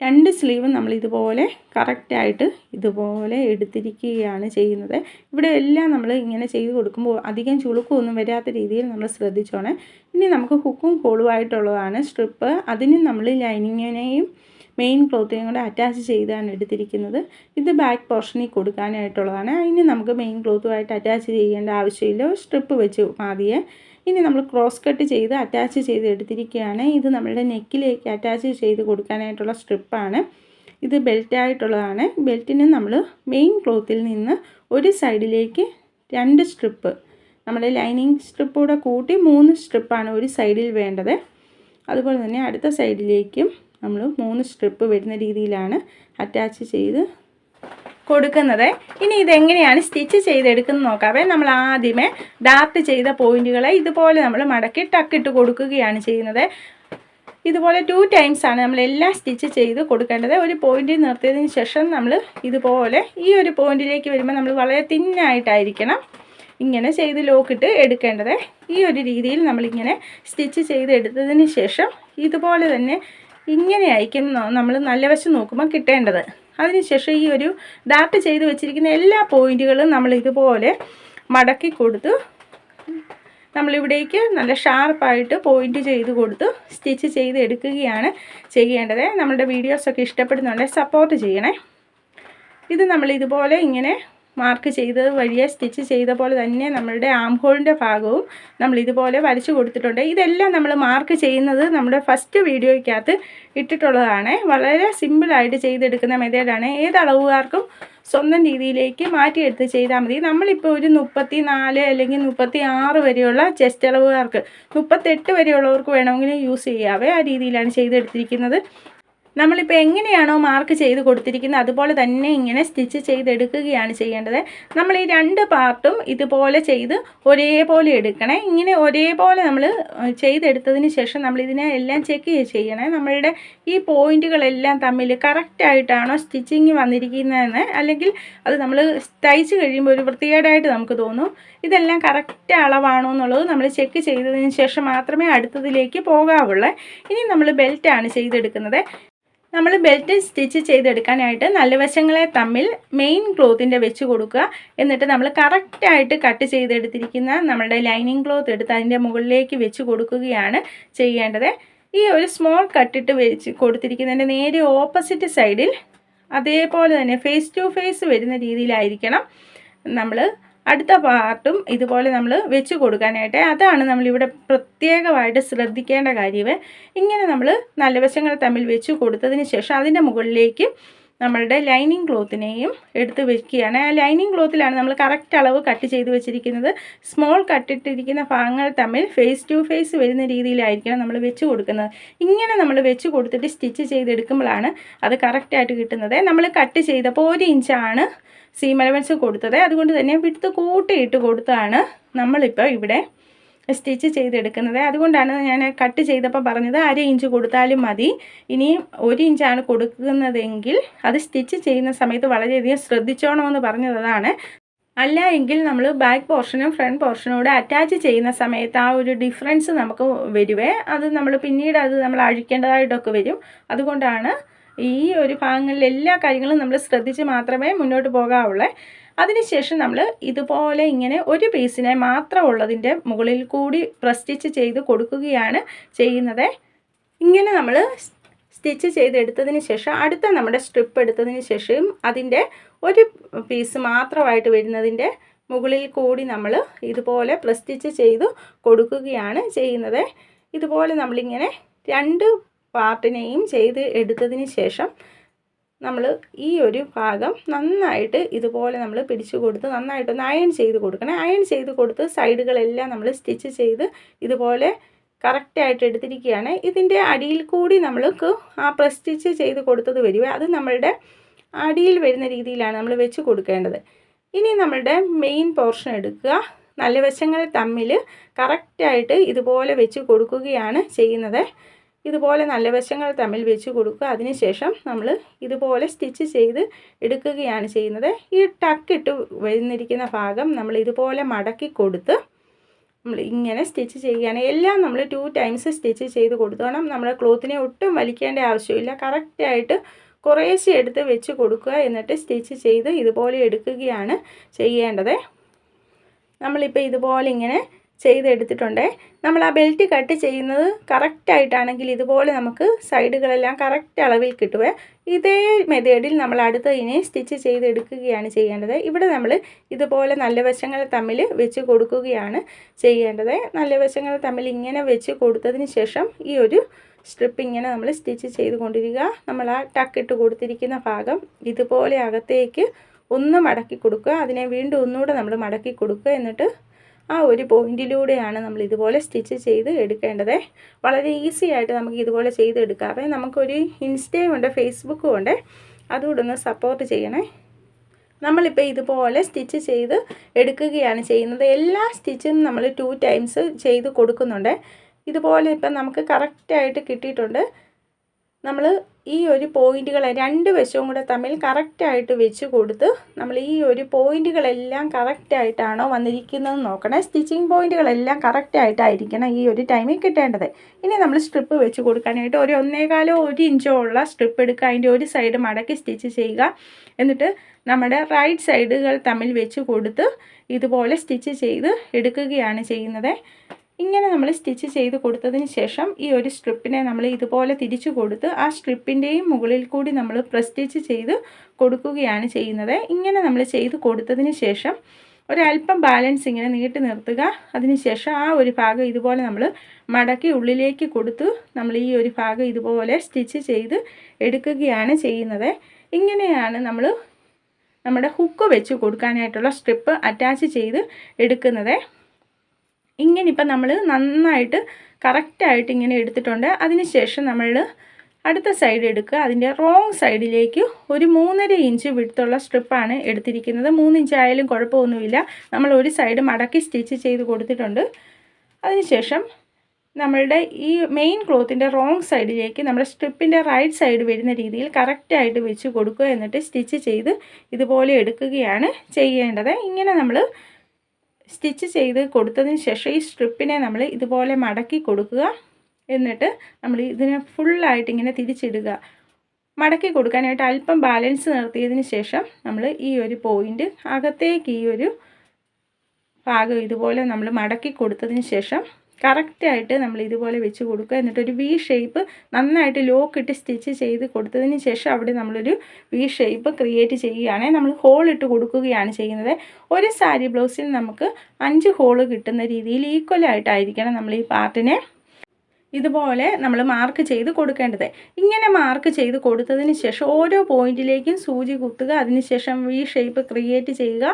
രണ്ട് സ്ലീവും നമ്മൾ ഇതുപോലെ കറക്റ്റായിട്ട് ഇതുപോലെ എടുത്തിരിക്കുകയാണ് ചെയ്യുന്നത്. ഇവിടെ എല്ലാം നമ്മൾ ഇങ്ങനെ ചെയ്ത് കൊടുക്കുമ്പോൾ അധികം ചുളുക്കമൊന്നും വരാത്ത രീതിയിൽ നമ്മൾ ശ്രദ്ധിച്ചോണേ. ഇനി നമുക്ക് ഹുക്കും ഹോളുമായിട്ടുള്ളതാണ് സ്ട്രിപ്പ്. അതിനും നമ്മൾ ലൈനിങ്ങിനെയും മെയിൻ ക്ലോത്തിനും കൂടെ അറ്റാച്ച് ചെയ്താണ് എടുത്തിരിക്കുന്നത്. ഇത് ബാക്ക് പോർഷനിൽ കൊടുക്കാനായിട്ടുള്ളതാണ്. അതിന് നമുക്ക് മെയിൻ ക്ലോത്തുമായിട്ട് അറ്റാച്ച് ചെയ്യേണ്ട ആവശ്യമില്ല. സ്ട്രിപ്പ് വെച്ച് മാതിയെ ഇനി നമ്മൾ ക്രോസ് കട്ട് ചെയ്ത് അറ്റാച്ച് ചെയ്ത് എടുത്തിരിക്കുകയാണ്. ഇത് നമ്മളുടെ നെക്കിലേക്ക് അറ്റാച്ച് ചെയ്ത് കൊടുക്കാനായിട്ടുള്ള സ്ട്രിപ്പാണ് ഇത് ബെൽറ്റായിട്ടുള്ളതാണ് ബെൽറ്റിന് നമ്മൾ മെയിൻ ക്ലോത്തിൽ നിന്ന് ഒരു സൈഡിലേക്ക് രണ്ട് സ്ട്രിപ്പ് നമ്മുടെ ലൈനിങ് സ്ട്രിപ്പ് കൂടെ കൂട്ടി മൂന്ന് സ്ട്രിപ്പാണ് ഒരു സൈഡിൽ വേണ്ടത്. അതുപോലെ തന്നെ അടുത്ത സൈഡിലേക്കും നമ്മൾ മൂന്ന് സ്ട്രിപ്പ് വരുന്ന രീതിയിലാണ് അറ്റാച്ച് ചെയ്ത് കൊടുക്കുന്നത്. ഇനി ഇതെങ്ങനെയാണ് സ്റ്റിച്ച് ചെയ്തെടുക്കുന്നത് നോക്കാവേ നമ്മൾ ആദ്യമേ ഡാർട്ട് ചെയ്ത പോയിന്റുകളെ ഇതുപോലെ നമ്മൾ മടക്കി ടക്കിട്ട് കൊടുക്കുകയാണ് ചെയ്യുന്നത്. ഇതുപോലെ ടു ടൈംസ് ആണ് നമ്മൾ എല്ലാം സ്റ്റിച്ച് ചെയ്ത് കൊടുക്കേണ്ടത്. ഒരു പോയിന്റിൽ നിർത്തിയതിന് ശേഷം നമ്മൾ ഇതുപോലെ ഈ ഒരു പോയിന്റിലേക്ക് വരുമ്പോൾ നമ്മൾ വളരെ തിന്നായിട്ടായിരിക്കണം ഇങ്ങനെ ചെയ്ത് ലോക്കിട്ട് എടുക്കേണ്ടത്. ഈ ഒരു രീതിയിൽ നമ്മളിങ്ങനെ സ്റ്റിച്ച് ചെയ്ത് എടുത്തതിന് ശേഷം ഇതുപോലെ തന്നെ ഇങ്ങനെ ആയിരിക്കും നമ്മൾ നല്ല വശം നോക്കുമ്പോൾ കിട്ടേണ്ടത്. അതിനുശേഷം ഈ ഒരു ഡാപ്പ് ചെയ്ത് വെച്ചിരിക്കുന്ന എല്ലാ പോയിന്റുകളും നമ്മൾ ഇതുപോലെ മടക്കി കൊടുത്ത് നമ്മളിവിടേക്ക് നല്ല ഷാർപ്പായിട്ട് പോയിന്റ് ചെയ്ത് കൊടുത്ത് സ്റ്റിച്ച് ചെയ്ത് എടുക്കുകയാണ് ചെയ്യേണ്ടത്. നമ്മളുടെ വീഡിയോസൊക്കെ ഇഷ്ടപ്പെടുന്നുണ്ടെങ്കിൽ സപ്പോർട്ട് ചെയ്യണേ. ഇത് നമ്മൾ ഇതുപോലെ ഇങ്ങനെ മാർക്ക് ചെയ്തത് വഴിയെ സ്റ്റിച്ച് ചെയ്ത പോലെ തന്നെ നമ്മളുടെ ആം ഹോളിന്റെ ഭാഗവും നമ്മൾ ഇതുപോലെ വരച്ചു കൊടുത്തിട്ടുണ്ട്. ഇതെല്ലാം നമ്മൾ മാർക്ക് ചെയ്യുന്നത് നമ്മുടെ ഫസ്റ്റ് വീഡിയോയ്ക്കകത്ത് ഇട്ടിട്ടുള്ളതാണ്. വളരെ സിമ്പിളായിട്ട് ചെയ്തെടുക്കുന്ന മെത്തേഡാണ് ഏത് അളവുകാർക്കും സ്വന്തം രീതിയിലേക്ക് മാറ്റിയെടുത്ത് ചെയ്താൽ മതി. നമ്മളിപ്പോൾ ഒരു മുപ്പത്തി നാല് അല്ലെങ്കിൽ മുപ്പത്തി ആറ് വരെയുള്ള ചെസ്റ്റ് അളവുകാർക്ക് മുപ്പത്തെട്ട് വരെയുള്ളവർക്ക് വേണമെങ്കിൽ യൂസ് ചെയ്യാവേ ആ രീതിയിലാണ് ചെയ്തെടുത്തിരിക്കുന്നത്. നമ്മളിപ്പോൾ എങ്ങനെയാണോ മാർക്ക് ചെയ്ത് കൊടുത്തിരിക്കുന്നത് അതുപോലെ തന്നെ ഇങ്ങനെ സ്റ്റിച്ച് ചെയ്തെടുക്കുകയാണ് ചെയ്യേണ്ടത്. നമ്മൾ ഈ രണ്ട് പാർട്ടും ഇതുപോലെ ചെയ്ത് ഒരേപോലെ എടുക്കണേ. ഇങ്ങനെ ഒരേപോലെ നമ്മൾ ചെയ്തെടുത്തതിന് ശേഷം നമ്മൾ ഇതിനെ എല്ലാം ചെക്ക് ചെയ്യണേ. നമ്മളുടെ ഈ പോയിന്റുകളെല്ലാം തമ്മിൽ കറക്റ്റായിട്ടാണോ സ്റ്റിച്ചിങ് വന്നിരിക്കുന്നതെന്ന് അല്ലെങ്കിൽ അത് നമ്മൾ തയ്ച്ച് കഴിയുമ്പോൾ ഒരു വൃത്തികേടായിട്ട് നമുക്ക് തോന്നും. ഇതെല്ലാം കറക്റ്റ് അളവാണോ എന്നുള്ളത് നമ്മൾ ചെക്ക് ചെയ്തതിന് ശേഷം മാത്രമേ അടുത്തതിലേക്ക് പോകാവുള്ളൂ. ഇനി നമ്മൾ ബെൽറ്റാണ് ചെയ്തെടുക്കുന്നത്. നമ്മൾ ബെൽറ്റ് സ്റ്റിച്ച് ചെയ്തെടുക്കാനായിട്ട് നല്ല വശങ്ങളെ തമ്മിൽ മെയിൻ ക്ലോത്തിന്റെ വെച്ച് കൊടുക്കുക. എന്നിട്ട് നമ്മൾ കറക്റ്റായിട്ട് കട്ട് ചെയ്തെടുത്തിരിക്കുന്ന നമ്മളുടെ ലൈനിങ് ക്ലോത്ത് എടുത്ത് അതിന്റെ മുകളിലേക്ക് വെച്ച് കൊടുക്കുകയാണ് ചെയ്യേണ്ടത്. ഈ ഒരു സ്മോൾ കട്ടിട്ട് വെച്ച് കൊടുത്തിരിക്കുന്നതിന്റെ നേരെ ഓപ്പോസിറ്റ് സൈഡിൽ അതേപോലെ തന്നെ ഫേസ് ടു ഫേസ് വരുന്ന രീതിയിലായിരിക്കണം നമ്മൾ അടുത്ത പാർട്ടും ഇതുപോലെ നമ്മൾ വെച്ച് കൊടുക്കാനായിട്ട്. അതാണ് നമ്മളിവിടെ പ്രത്യേകമായിട്ട് ശ്രദ്ധിക്കേണ്ട കാര്യമേ. ഇങ്ങനെ നമ്മൾ നല്ല വശങ്ങൾ തമ്മിൽ വെച്ച് കൊടുത്തതിന് ശേഷം അതിന്റെ മുകളിലേക്ക് നമ്മളുടെ ലൈനിങ് ക്ലോത്തിനെയും എടുത്ത് വെക്കുകയാണ്. ആ ലൈനിങ് ക്ലോത്തിലാണ് നമ്മൾ കറക്റ്റ് അളവ് കട്ട് ചെയ്ത് വെച്ചിരിക്കുന്നത്. സ്മോൾ കട്ടിട്ടിരിക്കുന്ന ഭാഗങ്ങൾ തമ്മിൽ ഫേസ് ടു ഫേസ് വരുന്ന രീതിയിലായിരിക്കണം നമ്മൾ വെച്ച് കൊടുക്കുന്നത്. ഇങ്ങനെ നമ്മൾ വെച്ച് കൊടുത്തിട്ട് സ്റ്റിച്ച് ചെയ്തെടുക്കുമ്പോഴാണ് അത് കറക്റ്റായിട്ട് കിട്ടുന്നത്. നമ്മൾ കട്ട് ചെയ്തപ്പോൾ ഒരു ഇഞ്ചാണ് സീം അലവൻസ് കൊടുത്തത്. അതുകൊണ്ട് തന്നെ വിടുത്ത് കൂട്ടിയിട്ട് കൊടുത്താണ് നമ്മളിപ്പോൾ ഇവിടെ സ്റ്റിച്ച് ചെയ്തെടുക്കുന്നത്. അതുകൊണ്ടാണ് ഞാൻ കട്ട് ചെയ്തപ്പോൾ പറഞ്ഞത് അര ഇഞ്ച് കൊടുത്താലും മതി. ഇനി ഒരു ഇഞ്ചാണ് കൊടുക്കുന്നതെങ്കിൽ അത് സ്റ്റിച്ച് ചെയ്യുന്ന സമയത്ത് വളരെയധികം ശ്രദ്ധിച്ചോണമെന്ന് പറഞ്ഞതാണ്. അല്ല എങ്കിൽ നമ്മൾ ബാക്ക് പോർഷനും ഫ്രണ്ട് പോർഷനും കൂടെ അറ്റാച്ച് ചെയ്യുന്ന സമയത്ത് ആ ഒരു ഡിഫറൻസ് നമുക്ക് വരുവേ. അത് നമ്മൾ പിന്നീട് അത് നമ്മൾ അഴിക്കേണ്ടതായിട്ടൊക്കെ വരും. അതുകൊണ്ടാണ് ഈ ഒരു ഭാഗങ്ങളിൽ എല്ലാ കാര്യങ്ങളും നമ്മൾ ശ്രദ്ധിച്ച് മാത്രമേ മുന്നോട്ട് പോകാവുള്ളൂ. അതിനുശേഷം നമ്മൾ ഇതുപോലെ ഇങ്ങനെ ഒരു പീസിനെ മാത്രം ഉള്ളതിന്റെ മുകളിൽ കൂടി പ്രസ്റ്റിച്ച് ചെയ്ത് കൊടുക്കുകയാണ് ചെയ്യുന്നത്. ഇങ്ങനെ നമ്മൾ സ്റ്റിച്ച് ചെയ്തെടുത്തതിന് ശേഷം അടുത്ത നമ്മുടെ സ്ട്രിപ്പ് എടുത്തതിന് ശേഷം അതിന്റെ ഒരു പീസ് മാത്രമായിട്ട് വരുന്നതിന്റെ മുകളിൽ കൂടി നമ്മൾ ഇതുപോലെ പ്രസ്റ്റിച്ച് ചെയ്ത് കൊടുക്കുകയാണ് ചെയ്യുന്നത്. ഇതുപോലെ നമ്മളിങ്ങനെ രണ്ട് പാർട്ടിനെയും ചെയ്ത് എടുത്തതിന് ശേഷം നമ്മൾ ഈ ഒരു ഭാഗം നന്നായിട്ട് ഇതുപോലെ നമ്മൾ പിടിച്ചു കൊടുത്ത് നന്നായിട്ടൊന്ന് അയൺ ചെയ്ത് കൊടുക്കണം. അയൺ ചെയ്ത് കൊടുത്ത് സൈഡുകളെല്ലാം നമ്മൾ സ്റ്റിച്ച് ചെയ്ത് ഇതുപോലെ കറക്റ്റായിട്ട് എടുത്തിരിക്കുകയാണ്. ഇതിന്റെ അടിയിൽ കൂടി നമ്മൾക്ക് ആ പ്രസ് സ്റ്റിച്ച് ചെയ്ത് കൊടുത്തത് വരുവേ അത് നമ്മളുടെ അടിയിൽ വരുന്ന രീതിയിലാണ് നമ്മൾ വെച്ച് കൊടുക്കേണ്ടത്. ഇനി നമ്മളുടെ മെയിൻ പോർഷൻ എടുക്കുക. നല്ല വശങ്ങൾ തമ്മിൽ കറക്റ്റായിട്ട് ഇതുപോലെ വെച്ച് കൊടുക്കുകയാണ് ചെയ്യുന്നത്. ഇതുപോലെ നല്ല വശങ്ങൾ തമ്മിൽ വെച്ച് കൊടുക്കുക. അതിനുശേഷം നമ്മൾ ഇതുപോലെ സ്റ്റിച്ച് ചെയ്ത് എടുക്കുകയാണ് ചെയ്യുന്നത്. ഈ ടക്കിട്ട് വരുന്നിരിക്കുന്ന ഭാഗം നമ്മൾ ഇതുപോലെ മടക്കി കൊടുത്ത് നമ്മൾ ഇങ്ങനെ സ്റ്റിച്ച് ചെയ്യുകയാണ്. എല്ലാം നമ്മൾ ടു ടൈംസ് സ്റ്റിച്ച് ചെയ്ത് കൊടുത്തോണം. നമ്മുടെ ക്ലോത്തിനെ ഒട്ടും വലിക്കേണ്ട ആവശ്യമില്ല. കറക്റ്റായിട്ട് കുറേശ്ശെ എടുത്ത് വെച്ച് കൊടുക്കുക എന്നിട്ട് സ്റ്റിച്ച് ചെയ്ത് ഇതുപോലെ എടുക്കുകയാണ് ചെയ്യേണ്ടത്. നമ്മളിപ്പോൾ ഇതുപോലെ ഇങ്ങനെ ചെയ്തെടുത്തിട്ടുണ്ട്. നമ്മൾ ആ ബെൽറ്റ് കട്ട് ചെയ്യുന്നത് കറക്റ്റായിട്ടാണെങ്കിൽ ഇതുപോലെ നമുക്ക് സൈഡുകളെല്ലാം കറക്റ്റ് അളവിൽ കിട്ടുക. ഇതേ മെത്തേഡിൽ നമ്മൾ അടുത്ത ഇനി സ്റ്റിച്ച് ചെയ്തെടുക്കുകയാണ് ചെയ്യേണ്ടത്. ഇവിടെ നമ്മൾ ഇതുപോലെ നല്ല വശങ്ങൾ തമ്മിൽ വെച്ച് കൊടുക്കുകയാണ് ചെയ്യേണ്ടത്. നല്ല വശങ്ങൾ തമ്മിൽ ഇങ്ങനെ വെച്ച് കൊടുത്തതിന് ശേഷം ഈ ഒരു സ്ട്രിപ്പ് ഇങ്ങനെ നമ്മൾ സ്റ്റിച്ച് ചെയ്ത് കൊണ്ടിരിക്കുക നമ്മൾ ആ ടക്കിട്ട് കൊടുത്തിരിക്കുന്ന ഭാഗം ഇതുപോലെ അകത്തേക്ക് ഒന്ന് മടക്കി കൊടുക്കുക. അതിനെ വീണ്ടും ഒന്നുകൂടെ നമ്മൾ മടക്കി കൊടുക്കുക. എന്നിട്ട് ആ ഒരു പോയിന്റിലൂടെയാണ് നമ്മൾ ഇതുപോലെ സ്റ്റിച്ച് ചെയ്ത് എടുക്കേണ്ടത്. വളരെ ഈസി ആയിട്ട് നമുക്ക് ഇതുപോലെ ചെയ്തെടുക്കാവേ നമുക്കൊരു ഇൻസ്റ്റയും ഉണ്ട് ഫേസ്ബുക്കും ഉണ്ട്. അതുകൂടെ ഒന്ന് സപ്പോർട്ട് ചെയ്യണേ. നമ്മളിപ്പോൾ ഇതുപോലെ സ്റ്റിച്ച് ചെയ്ത് എടുക്കുകയാണ് ചെയ്യുന്നത്. എല്ലാ സ്റ്റിച്ചും നമ്മൾ ടു ടൈംസ് ചെയ്ത് കൊടുക്കുന്നുണ്ട്. ഇതുപോലെ ഇപ്പം നമുക്ക് കറക്റ്റായിട്ട് കിട്ടിയിട്ടുണ്ട്. നമ്മൾ ഈ ഒരു പോയിന്റുകളെ രണ്ട് വശവും കൂടെ തമ്മിൽ കറക്റ്റായിട്ട് വെച്ച് കൊടുത്ത് നമ്മൾ ഈ ഒരു പോയിന്റുകളെല്ലാം കറക്റ്റായിട്ടാണോ വന്നിരിക്കുന്നത് നോക്കണേ. സ്റ്റിച്ചിങ് പോയിന്റുകളെല്ലാം കറക്റ്റായിട്ടായിരിക്കണം ഈ ഒരു ടൈമിൽ കിട്ടേണ്ടത്. ഇനി നമ്മൾ സ്ട്രിപ്പ് വെച്ച് കൊടുക്കാനായിട്ട് ഒരു ഒന്നേകാലോ ഒരു ഇഞ്ചോ ഉള്ള സ്ട്രിപ്പ് എടുക്കുക. അതിന്റെ ഒരു സൈഡ് മടക്കി സ്റ്റിച്ച് ചെയ്യുക. എന്നിട്ട് നമ്മുടെ റൈറ്റ് സൈഡുകൾ തമ്മിൽ വെച്ച് കൊടുത്ത് ഇതുപോലെ സ്റ്റിച്ച് ചെയ്ത് എടുക്കുകയാണ് ചെയ്യുന്നത്. ഇങ്ങനെ നമ്മൾ സ്റ്റിച്ച് ചെയ്ത് കൊടുത്തതിന് ശേഷം ഈ ഒരു സ്ട്രിപ്പിനെ നമ്മൾ ഇതുപോലെ തിരിച്ചു കൊടുത്ത് ആ സ്ട്രിപ്പിന്റെയും മുകളിൽ കൂടി നമ്മൾ പ്രസ്റ്റിച്ച് ചെയ്ത് കൊടുക്കുകയാണ് ചെയ്യുന്നത്. ഇങ്ങനെ നമ്മൾ ചെയ്ത് കൊടുത്തതിന് ശേഷം ഒരല്പം ബാലൻസ് ഇങ്ങനെ നീട്ടി നിർത്തുക. അതിനുശേഷം ആ ഒരു ഭാഗം ഇതുപോലെ നമ്മൾ മടക്കി ഉള്ളിലേക്ക് കൊടുത്ത് നമ്മൾ ഈ ഒരു ഭാഗം ഇതുപോലെ സ്റ്റിച്ച് ചെയ്ത് എടുക്കുകയാണ് ചെയ്യുന്നത്. ഇങ്ങനെയാണ് നമ്മൾ നമ്മുടെ ഹുക്ക് വെച്ച് കൊടുക്കാനായിട്ടുള്ള സ്ട്രിപ്പ് അറ്റാച്ച് ചെയ്ത് എടുക്കുന്നത്. ഇങ്ങനെ ഇപ്പം നമ്മൾ നന്നായിട്ട് കറക്റ്റായിട്ട് ഇങ്ങനെ എടുത്തിട്ടുണ്ട്. അതിന് ശേഷം നമ്മൾ അടുത്ത സൈഡ് എടുക്കുക. അതിന്റെ റോങ് സൈഡിലേക്ക് ഒരു മൂന്നര ഇഞ്ച് വിടുത്തുള്ള സ്ട്രിപ്പാണ് എടുത്തിരിക്കുന്നത്. മൂന്ന് ഇഞ്ച് ആയാലും കുഴപ്പമൊന്നുമില്ല. നമ്മൾ ഒരു സൈഡ് മടക്കി സ്റ്റിച്ച് ചെയ്ത് കൊടുത്തിട്ടുണ്ട്. അതിനുശേഷം നമ്മളുടെ ഈ മെയിൻ ക്ലോത്തിന്റെ റോങ് സൈഡിലേക്ക് നമ്മുടെ സ്ട്രിപ്പിന്റെ റൈറ്റ് സൈഡ് വരുന്ന രീതിയിൽ കറക്റ്റായിട്ട് വെച്ച് കൊടുക്കുക എന്നിട്ട് സ്റ്റിച്ച് ചെയ്ത് ഇതുപോലെ എടുക്കുകയാണ് ചെയ്യേണ്ടത്. ഇങ്ങനെ നമ്മൾ സ്റ്റിച്ച് ചെയ്ത് കൊടുത്തതിന് ശേഷം ഈ സ്ട്രിപ്പിനെ നമ്മൾ ഇതുപോലെ മടക്കി കൊടുക്കുക. എന്നിട്ട് നമ്മൾ ഇതിനെ ഫുള്ളായിട്ട് ഇങ്ങനെ തിരിച്ചിടുക. മടക്കി കൊടുക്കാനായിട്ട് അല്പം ബാലൻസ് നിർത്തിയതിന് ശേഷം നമ്മൾ ഈ ഒരു പോയിന്റ് അകത്തേക്ക് ഈ ഒരു ഭാഗം ഇതുപോലെ നമ്മൾ മടക്കി കൊടുത്തതിന് ശേഷം കറക്റ്റായിട്ട് നമ്മൾ ഇതുപോലെ വെച്ച് കൊടുക്കുക. എന്നിട്ടൊരു വി ഷേപ്പ് നന്നായിട്ട് ലോക്ക് ഇട്ട് സ്റ്റിച്ച് ചെയ്ത് കൊടുത്തതിന് ശേഷം അവിടെ നമ്മളൊരു വി ഷേപ്പ് ക്രിയേറ്റ് ചെയ്യുകയാണെങ്കിൽ നമ്മൾ ഹോൾ ഇട്ട് കൊടുക്കുകയാണ് ചെയ്യുന്നത്. ഒരു സാരി ബ്ലൗസിന് നമുക്ക് അഞ്ച് ഹോൾ കിട്ടുന്ന രീതിയിൽ ഈക്വലായിട്ടായിരിക്കണം നമ്മൾ ഈ പാർട്ടിനെ ഇതുപോലെ നമ്മൾ മാർക്ക് ചെയ്ത് കൊടുക്കേണ്ടത്. ഇങ്ങനെ മാർക്ക് ചെയ്ത് കൊടുത്തതിന് ശേഷം ഓരോ പോയിന്റിലേക്കും സൂചി കുത്തുക. അതിനുശേഷം വി ഷേപ്പ് ക്രിയേറ്റ് ചെയ്യുക.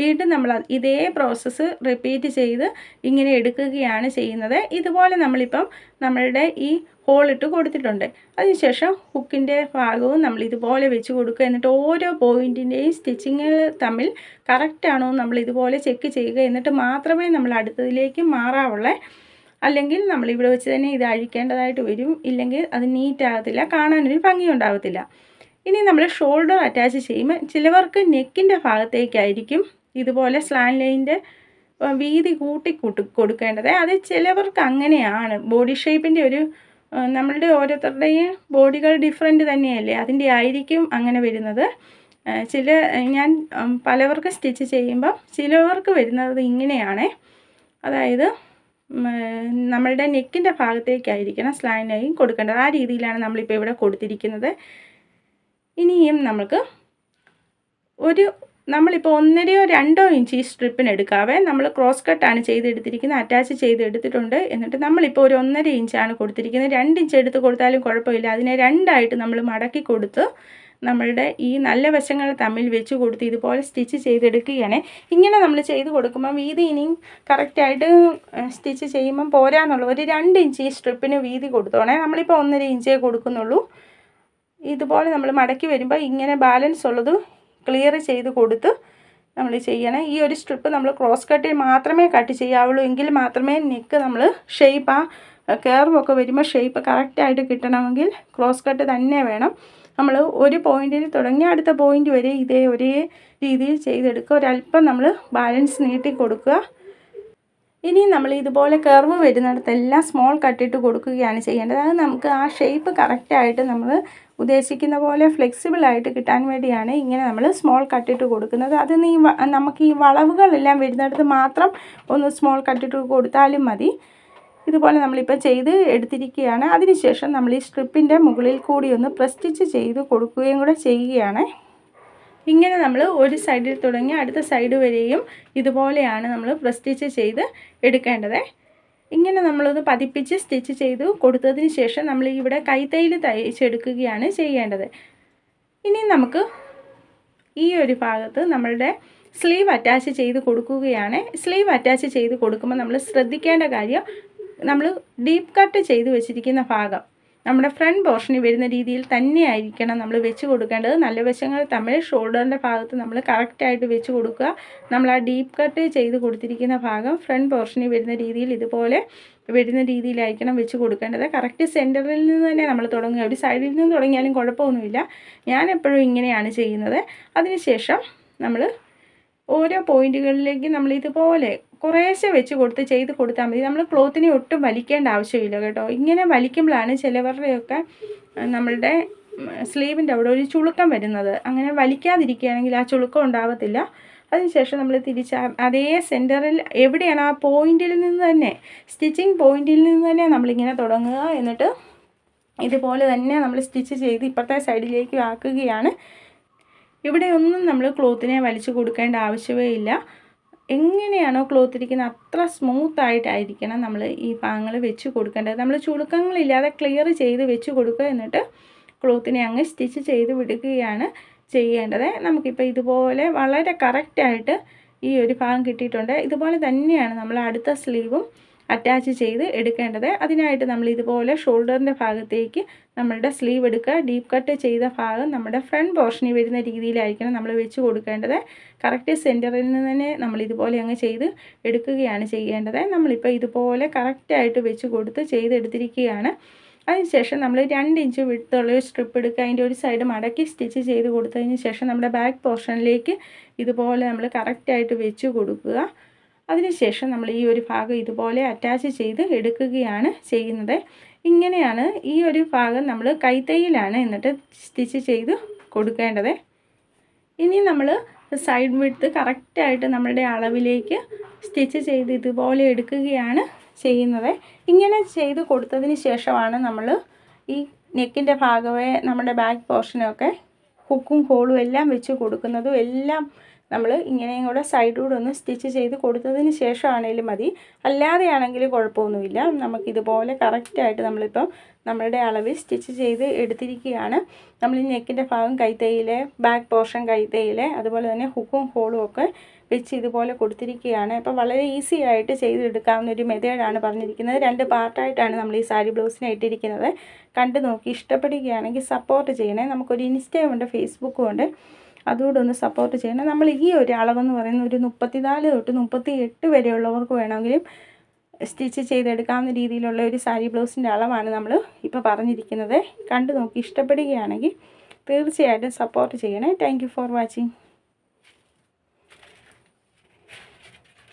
വീണ്ടും നമ്മൾ ഇതേ പ്രോസസ്സ് റിപ്പീറ്റ് ചെയ്ത് ഇങ്ങനെ എടുക്കുകയാണ് ചെയ്യുന്നത്. ഇതുപോലെ നമ്മളിപ്പം നമ്മളുടെ ഈ ഹോൾ ഇട്ട് കൊടുത്തിട്ടുണ്ട്. അതിനുശേഷം ഹുക്കിന്റെ ഭാഗവും നമ്മൾ ഇതുപോലെ വെച്ച് കൊടുക്കുക. എന്നിട്ട് ഓരോ പോയിന്റിന്റെയും സ്റ്റിച്ചിങ് തമ്മിൽ കറക്റ്റാണോ നമ്മൾ ഇതുപോലെ ചെക്ക് ചെയ്യുക. എന്നിട്ട് മാത്രമേ നമ്മൾ അടുത്തതിലേക്ക് മാറാവുള്ളേ അല്ലെങ്കിൽ നമ്മൾ ഇവിടെ വെച്ച് തന്നെ ഇത് അഴിക്കേണ്ടതായിട്ട് വരും. ഇല്ലെങ്കിൽ അത് നീറ്റ് ആകത്തില്ല കാണാനൊരു ഭംഗി ഉണ്ടാകത്തില്ല ഇനി നമ്മൾ ഷോൾഡർ അറ്റാച്ച് ചെയ്യുമ്പോൾ ചിലവർക്ക് നെക്കിന്റെ ഭാഗത്തേക്കായിരിക്കും ഇതുപോലെ സ്ലാൻ ലൈന്റെ വീതി കൂട്ടി കൂട്ടി കൊടുക്കേണ്ടത്. അത് ചിലവർക്ക് അങ്ങനെയാണ്. ബോഡി ഷേപ്പിന്റെ ഒരു നമ്മളുടെ ഓരോരുത്തരുടെയും ബോഡികൾ ഡിഫറെന്റ് തന്നെയല്ലേ? അതിന്റെ ആയിരിക്കും അങ്ങനെ വരുന്നത്. ചില ഞാൻ പലവർക്ക് സ്റ്റിച്ച് ചെയ്യുമ്പം ചിലവർക്ക് വരുന്നത് ഇങ്ങനെയാണ്. അതായത് നമ്മളുടെ നെക്കിന്റെ ഭാഗത്തേക്കായിരിക്കണം സ്ലൈൻ ലൈൻ കൊടുക്കേണ്ടത്. ആ രീതിയിലാണ് നമ്മളിപ്പോൾ ഇവിടെ കൊടുത്തിരിക്കുന്നത്. ഇനിയും നമുക്ക് ഒരു നമ്മളിപ്പോൾ ഒന്നരയോ രണ്ടോ ഇഞ്ച് ഈ സ്ട്രിപ്പിന് എടുക്കാവേ. നമ്മൾ ക്രോസ് കട്ടാണ് ചെയ്തെടുത്തിരിക്കുന്നത്. അറ്റാച്ച് ചെയ്തെടുത്തിട്ടുണ്ട്. എന്നിട്ട് നമ്മളിപ്പോൾ ഒരു ഒന്നര ഇഞ്ചാണ് കൊടുത്തിരിക്കുന്നത്. രണ്ട് ഇഞ്ച് എടുത്ത് കൊടുത്താലും കുഴപ്പമില്ല. അതിനെ രണ്ടായിട്ട് നമ്മൾ മടക്കി കൊടുത്ത് നമ്മളുടെ ഈ നല്ല വശങ്ങൾ തമ്മിൽ വെച്ച് കൊടുത്ത് ഇതുപോലെ സ്റ്റിച്ച് ചെയ്തെടുക്കുകയാണ്. ഇങ്ങനെ നമ്മൾ ചെയ്ത് കൊടുക്കുമ്പോൾ വീതി ഇനിയും കറക്റ്റായിട്ട് സ്റ്റിച്ച് ചെയ്യുമ്പം പോരാന്നുള്ള ഒരു രണ്ട് ഇഞ്ച് ഈ സ്ട്രിപ്പിന് വീതി കൊടുത്തോണേ. നമ്മളിപ്പോൾ ഒന്നര ഇഞ്ചേ കൊടുക്കുന്നുള്ളൂ. ഇതുപോലെ നമ്മൾ മടക്കി വരുമ്പോൾ ഇങ്ങനെ ബാലൻസ് ഉള്ളത് ക്ലിയർ ചെയ്ത് കൊടുത്ത് നമ്മൾ ചെയ്യണം. ഈ ഒരു സ്ട്രിപ്പ് നമ്മൾ ക്രോസ് കട്ടിൽ മാത്രമേ കട്ട് ചെയ്യാവുള്ളൂ. എങ്കിൽ മാത്രമേ നെക്ക് നമ്മൾ ഷേപ്പ് ആ കെയർവൊക്കെ വരുമ്പോൾ ഷേപ്പ് കറക്റ്റായിട്ട് കിട്ടണമെങ്കിൽ ക്രോസ് കട്ട് തന്നെ വേണം. നമ്മൾ ഒരു പോയിന്റിൽ തുടങ്ങി അടുത്ത പോയിന്റ് വരെ ഇതേ ഒരേ രീതിയിൽ ചെയ്തെടുക്കുക. ഒരല്പം നമ്മൾ ബാലൻസ് നീട്ടി കൊടുക്കുക. ഇനി നമ്മൾ ഇതുപോലെ കർവ് വരുന്നിടത്തെല്ലാം സ്മോൾ കട്ടിട്ട് കൊടുക്കുകയാണ് ചെയ്യേണ്ടത്. അത് നമുക്ക് ആ ഷേപ്പ് കറക്റ്റായിട്ട് നമ്മൾ ഉദ്ദേശിക്കുന്ന പോലെ ഫ്ലെക്സിബിളായിട്ട് കിട്ടാൻ വേണ്ടിയാണ് ഇങ്ങനെ നമ്മൾ സ്മോൾ കട്ടിട്ട് കൊടുക്കുന്നത്. അത് നീ നമുക്ക് ഈ വളവുകളെല്ലാം വരുന്നിടത്ത് മാത്രം ഒന്ന് സ്മോൾ കട്ടിട്ട് കൊടുത്താലും മതി. ഇതുപോലെ നമ്മളിപ്പോൾ ചെയ്ത് എടുത്തിരിക്കുകയാണ്. അതിനുശേഷം നമ്മൾ ഈ സ്ട്രിപ്പിന്റെ മുകളിൽ കൂടി ഒന്ന് പ്രസ്റ്റിച്ച് ചെയ്ത് കൊടുക്കുകയും കൂടെ ചെയ്യുകയാണ്. ഇങ്ങനെ നമ്മൾ ഒരു സൈഡിൽ തുടങ്ങി അടുത്ത സൈഡ് വരെയും ഇതുപോലെയാണ് നമ്മൾ പ്രസ്റ്റിച്ച് ചെയ്ത് എടുക്കേണ്ടത്. ഇങ്ങനെ നമ്മളൊന്ന് പതിപ്പിച്ച് സ്റ്റിച്ച് ചെയ്ത് കൊടുത്തതിന് ശേഷം നമ്മൾ ഇവിടെ കൈത്തൈയിൽ തയ്ച്ചെടുക്കുകയാണ് ചെയ്യേണ്ടത്. ഇനി നമുക്ക് ഈ ഒരു ഭാഗത്ത് നമ്മളുടെ സ്ലീവ് അറ്റാച്ച് ചെയ്ത് കൊടുക്കുകയാണ്. സ്ലീവ് അറ്റാച്ച് ചെയ്ത് കൊടുക്കുമ്പോൾ നമ്മൾ ശ്രദ്ധിക്കേണ്ട കാര്യം നമ്മൾ ഡീപ്പ് കട്ട് ചെയ്ത് വെച്ചിരിക്കുന്ന ഭാഗം. നമ്മുടെ ഫ്രണ്ട് പോർഷനിൽ വരുന്ന രീതിയിൽ തന്നെയായിരിക്കണം നമ്മൾ വെച്ച് കൊടുക്കേണ്ടത്. നല്ല വശങ്ങൾ തമ്മിൽ ഷോൾഡറിന്റെ ഭാഗത്ത് നമ്മൾ കറക്റ്റായിട്ട് വെച്ച് കൊടുക്കുക. നമ്മൾ ആ ഡീപ്പ് കട്ട് ചെയ്ത് കൊടുത്തിരിക്കുന്ന ഭാഗം ഫ്രണ്ട് പോർഷനിൽ വരുന്ന രീതിയിൽ ഇതുപോലെ വരുന്ന രീതിയിലായിരിക്കണം വെച്ച് കൊടുക്കേണ്ടത്. കറക്റ്റ് സെന്ററിൽ നിന്ന് തന്നെ നമ്മൾ തുടങ്ങുക. ഒരു സൈഡിൽ നിന്ന് തുടങ്ങിയാലും കുഴപ്പമൊന്നുമില്ല. ഞാൻ എപ്പോഴും ഇങ്ങനെയാണ് ചെയ്യുന്നത്. അതിനുശേഷം നമ്മൾ ഓരോ പോയിന്റുകളിലേക്ക് നമ്മൾ ഇതുപോലെ കുറേശ്ശെ വെച്ച് കൊടുത്ത് ചെയ്ത് കൊടുത്താൽ മതി. നമ്മൾ ക്ലോത്തിനെ ഒട്ടും വലിക്കേണ്ട ആവശ്യമില്ല കേട്ടോ. ഇങ്ങനെ വലിക്കുമ്പോഴാണ് ചിലവരുടെയൊക്കെ നമ്മളുടെ സ്ലീവിന്റെ അവിടെ ഒരു ചുളുക്കം വരുന്നത്. അങ്ങനെ വലിക്കാതിരിക്കുകയാണെങ്കിൽ ആ ചുളുക്കം ഉണ്ടാവത്തില്ല. അതിനുശേഷം നമ്മൾ തിരിച്ച അതേ സെന്ററിൽ എവിടെയാണ്? ആ പോയിന്റിൽ നിന്ന് തന്നെ സ്റ്റിച്ചിങ് പോയിന്റിൽ നിന്ന് തന്നെ നമ്മളിങ്ങനെ തുടങ്ങുക. എന്നിട്ട് ഇതുപോലെ തന്നെ നമ്മൾ സ്റ്റിച്ച് ചെയ്ത് ഇപ്പുറത്തെ സൈഡിലേക്ക് ആക്കുകയാണ്. ഇവിടെയൊന്നും നമ്മൾ ക്ലോത്തിനെ വലിച്ചു കൊടുക്കേണ്ട ആവശ്യമേ ഇല്ല. എങ്ങനെയാണോ ക്ലോത്ത് ഇരിക്കുന്നത് അത്ര സ്മൂത്ത് ആയിട്ടായിരിക്കണം നമ്മൾ ഈ ഭാഗങ്ങൾ വെച്ച് കൊടുക്കേണ്ടത്. നമ്മൾ ചുളുക്കങ്ങളില്ലാതെ ക്ലിയർ ചെയ്ത് വെച്ച് കൊടുക്കുക എന്നിട്ട് ക്ലോത്തിനെ അങ്ങ് സ്റ്റിച്ച് ചെയ്ത് വിടുകയാണ് ചെയ്യേണ്ടത്. നമുക്കിപ്പോൾ ഇതുപോലെ വളരെ കറക്റ്റായിട്ട് ഈ ഒരു ഭാഗം കിട്ടിയിട്ടുണ്ട്. ഇതുപോലെ തന്നെയാണ് നമ്മൾ അടുത്ത സ്ലീവും അറ്റാച്ച് ചെയ്ത് എടുക്കേണ്ടത്. അതിനായിട്ട് നമ്മൾ ഇതുപോലെ ഷോൾഡറിന്റെ ഭാഗത്തേക്ക് നമ്മളുടെ സ്ലീവ് എടുക്കുക. ഡീപ്പ് കട്ട് ചെയ്ത ഭാഗം നമ്മുടെ ഫ്രണ്ട് പോർഷനിൽ വരുന്ന രീതിയിലായിരിക്കണം നമ്മൾ വെച്ച് കൊടുക്കേണ്ടത്. കറക്റ്റ് സെന്ററിൽ നിന്ന് തന്നെ നമ്മൾ ഇതുപോലെ അങ്ങ് ചെയ്ത് എടുക്കുകയാണ് ചെയ്യേണ്ടത്. നമ്മളിപ്പോൾ ഇതുപോലെ കറക്റ്റായിട്ട് വെച്ച് കൊടുത്ത് ചെയ്തെടുത്തിരിക്കുകയാണ്. അതിനുശേഷം നമ്മൾ രണ്ട് ഇഞ്ച് വിടുത്തുള്ള ഒരു സ്ട്രിപ്പ് എടുക്കുക. അതിന്റെ ഒരു സൈഡ് മടക്കി സ്റ്റിച്ച് ചെയ്ത് കൊടുത്തതിന് ശേഷം നമ്മുടെ ബാക്ക് പോർഷനിലേക്ക് ഇതുപോലെ നമ്മൾ കറക്റ്റായിട്ട് വെച്ച് കൊടുക്കുക. അതിനുശേഷം നമ്മൾ ഈ ഒരു ഭാഗം ഇതുപോലെ അറ്റാച്ച് ചെയ്ത് എടുക്കുകയാണ് ചെയ്യുന്നത്. ഇങ്ങനെയാണ് ഈ ഒരു ഭാഗം നമ്മൾ കൈത്തൈയിലാണ് എന്നിട്ട് സ്റ്റിച്ച് ചെയ്ത് കൊടുക്കേണ്ടത്. ഇനി നമ്മൾ സൈഡ് വിട്ട് കറക്റ്റായിട്ട് നമ്മളുടെ അളവിലേക്ക് സ്റ്റിച്ച് ചെയ്ത് ഇതുപോലെ എടുക്കുകയാണ് ചെയ്യുന്നത്. ഇങ്ങനെ ചെയ്ത് കൊടുത്തതിന് ശേഷമാണ് നമ്മൾ ഈ നെക്കിന്റെ ഭാഗമേ നമ്മുടെ ബാക്ക് പോർഷനൊക്കെ ഹുക്കും ഹോളും എല്ലാം വെച്ച് കൊടുക്കുന്നതും എല്ലാം നമ്മൾ ഇങ്ങനെയും കൂടെ സൈഡിലൂടെ ഒന്ന് സ്റ്റിച്ച് ചെയ്ത് കൊടുത്തതിന് ശേഷമാണെങ്കിലും മതി. അല്ലാതെയാണെങ്കിൽ കുഴപ്പമൊന്നുമില്ല. നമുക്കിതുപോലെ കറക്റ്റായിട്ട് നമ്മളിപ്പം നമ്മളുടെ അളവിൽ സ്റ്റിച്ച് ചെയ്ത് എടുത്തിരിക്കുകയാണ്. നമ്മൾ ഈ നെക്കിന്റെ ഭാഗം കൈത്തൈയിലെ ബാക്ക് പോർഷൻ കൈത്തൈയിലെ അതുപോലെ തന്നെ ഹുക്കും ഹോളും ഒക്കെ വെച്ച് ഇതുപോലെ കൊടുത്തിരിക്കുകയാണ്. അപ്പോൾ വളരെ ഈസി ആയിട്ട് ചെയ്തെടുക്കാവുന്ന ഒരു മെത്തേഡാണ് പറഞ്ഞിരിക്കുന്നത്. രണ്ട് പാർട്ടായിട്ടാണ് നമ്മൾ ഈ സാരി ബ്ലൗസിനെ ഇട്ടിരിക്കുന്നത്. കണ്ടു നോക്കി ഇഷ്ടപ്പെടുകയാണെങ്കിൽ സപ്പോർട്ട് ചെയ്യണേ. നമുക്കൊരു ഇൻസ്റ്റയും ഉണ്ട് ഫേസ്ബുക്കും ഉണ്ട്. അതുകൂടെ ഒന്ന് സപ്പോർട്ട് ചെയ്യണം. നമ്മൾ ഈ ഒരു അളവെന്ന് പറയുന്നത് ഒരു മുപ്പത്തിനാല് തൊട്ട് മുപ്പത്തി എട്ട് വരെയുള്ളവർക്ക് വേണമെങ്കിലും സ്റ്റിച്ച് ചെയ്തെടുക്കാവുന്ന രീതിയിലുള്ള ഒരു സാരി ബ്ലൗസിന്റെ അളവാണ് നമ്മൾ ഇപ്പോൾ പറഞ്ഞിരിക്കുന്നത്. കണ്ടു നോക്കി ഇഷ്ടപ്പെടുകയാണെങ്കിൽ തീർച്ചയായിട്ടും സപ്പോർട്ട് ചെയ്യണേ. Thank for watching